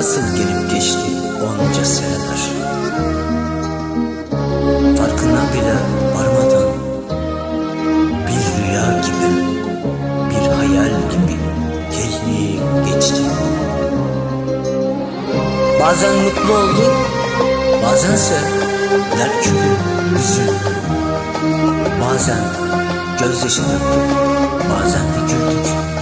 Nasıl gelip geçti onca seneler? Farkına bile varmadan Bir rüya gibi Bir hayal gibi Geldi geçti. Bazen mutlu oldum Bazense dert küpü üzüldüm Bazen gözyaşı döktük Bazen de güldük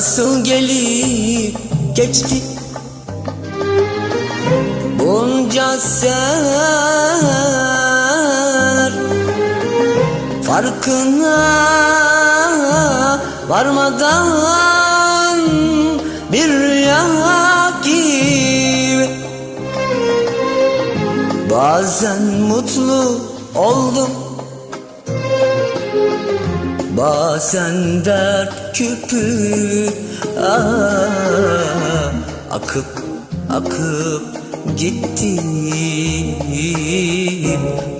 Nasıl gelip geçti? Bunca seneler Farkına varmadan Bir rüya gibi Bazen mutlu oldum Bazen dert küpü ah, Akıp akıp gitti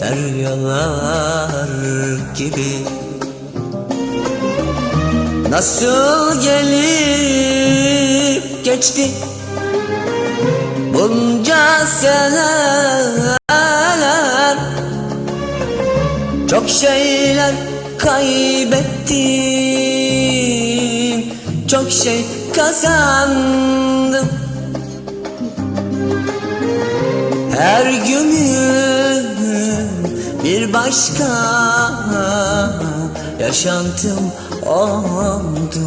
Deryalar gibi. Nasıl gelip geçti Bunca seneler? Çok şeyler kaybettim. Çok şey kazandım. Her günüm bir başka yaşantım oldu.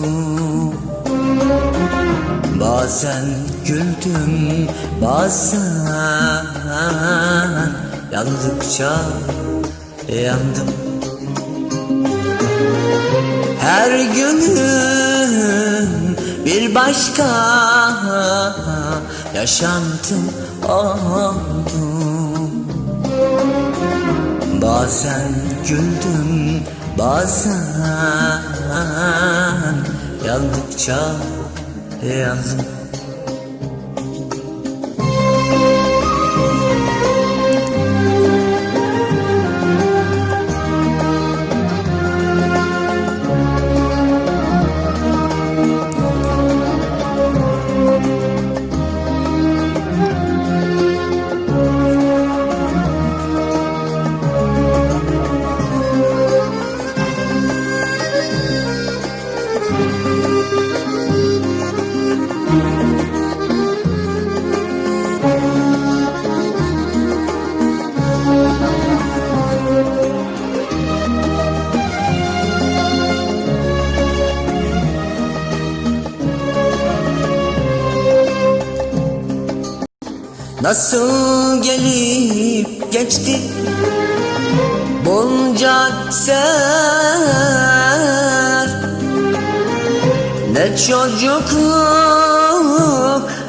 Bazen güldüm bazen yandıkça yandım Her günüm bir başka yaşantım oldu. Bazen güldüm bazen yandıkça yandım Nasıl gelip geçti? Bunca seneler Ne çocukluk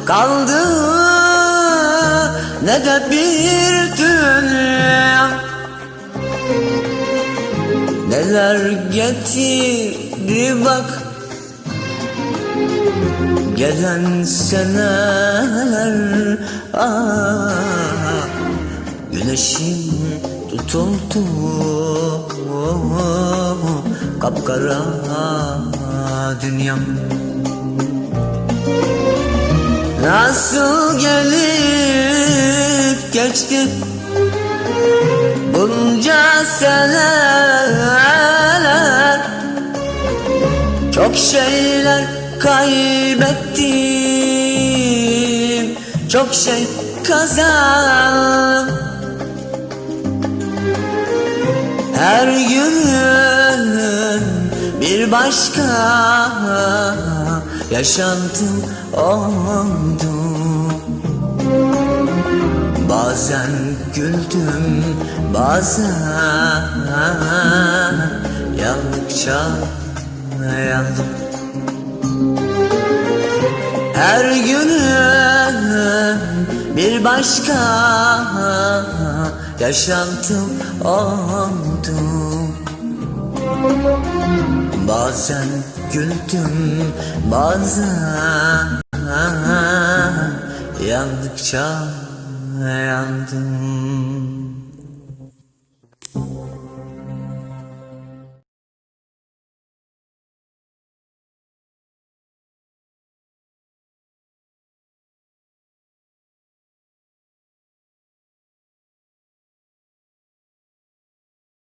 kaldı ne de bir dünya. Neler getirdi bak. Gelen seneler ah, Güneşim tutuldu. Kapkara dünyam. Nasıl gelip geçti? Bunca seneler Çok şeyler kaybettim Çok şey kazandım Her gün bir başka yaşantım oldu. Bazen güldüm bazen yandıkça yandım başka yaşantım oldu. Bazen güldüm bazen Yandıkça yandım